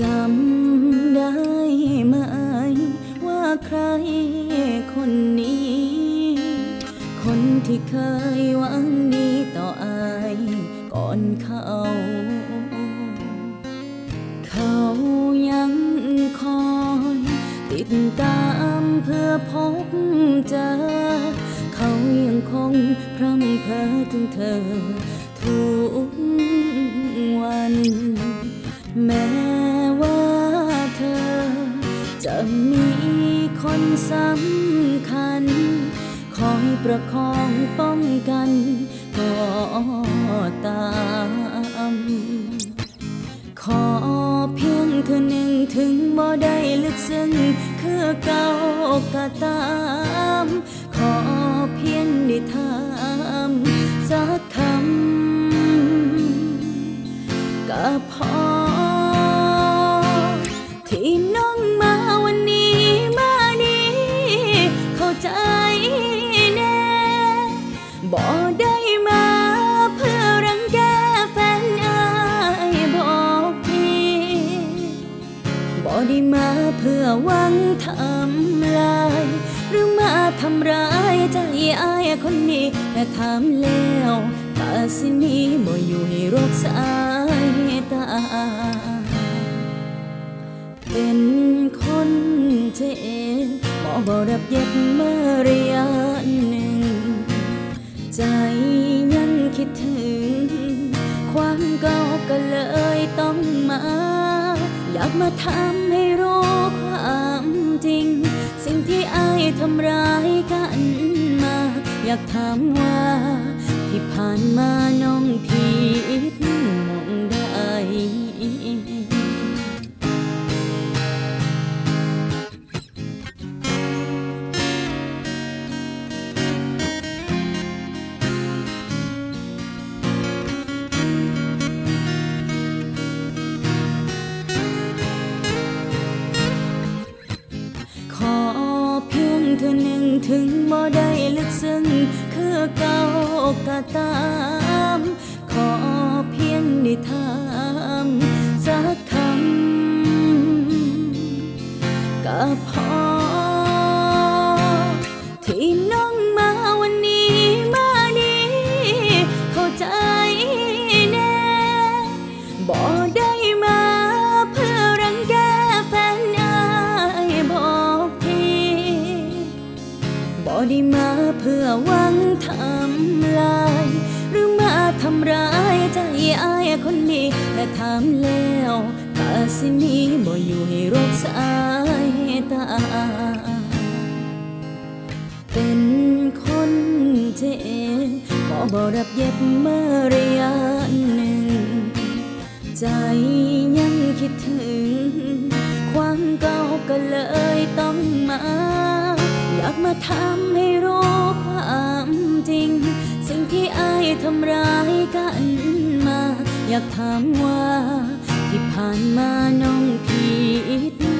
จำได้ไหม ว่าใครคนนี้ คนที่เคยหวังดีต่ออายก่อนเขา เขายังคอย ติดตามเพื่อพบเจอ เขายังคงพร่ำเพ้อถึงเธอ ทุกวัน แม้ มีคนสำคัญ คอยประคองป้องกันก็ตามขอเพียงเธอหนึ่งถึงบ่ได้ลึกซึ้งคือเก่าก็ตาม ได้มาเพื่อหวังทำลาย หรือมาทำร้ายใจอายคนนี้แต่ถามแล้วตาสินี้บ่อยู่ให้รกสายตา เป็นคนเจ็บหมอบอกรับเย็บมาระยะหนึ่ง ใจยังคิดถึง ความเก่าก็เลยต้องมา อยากมาทำให้รู้ความจริง สิ่งที่อายทำร้ายกันมา อยากถามว่าที่ผ่านมาน้องผิด ซึ้งคือเก่าก็ตาม ขอเพียงได้ถามสักคำก็พอ ที่น้องมาวันนี้มาดี เข้าใจแน่บ่ได้ บ่ได้มาเพื่อหวังทำลาย หรือมาทำร้ายใจอายคนนี้แต่ถามแล้วตาสินี้บ่อยู่ให้รกสายตา เป็นคนเจ็บหมอบอกรับเย็บมาระยะหนึ่ง ใจยังคิดถึง ความเก่าก็เลยต้องมา อยากมาทำให้รู้ความจริง สิ่งที่อายทำร้ายกันมา อยากถามว่าที่ผ่านมาน้องผิด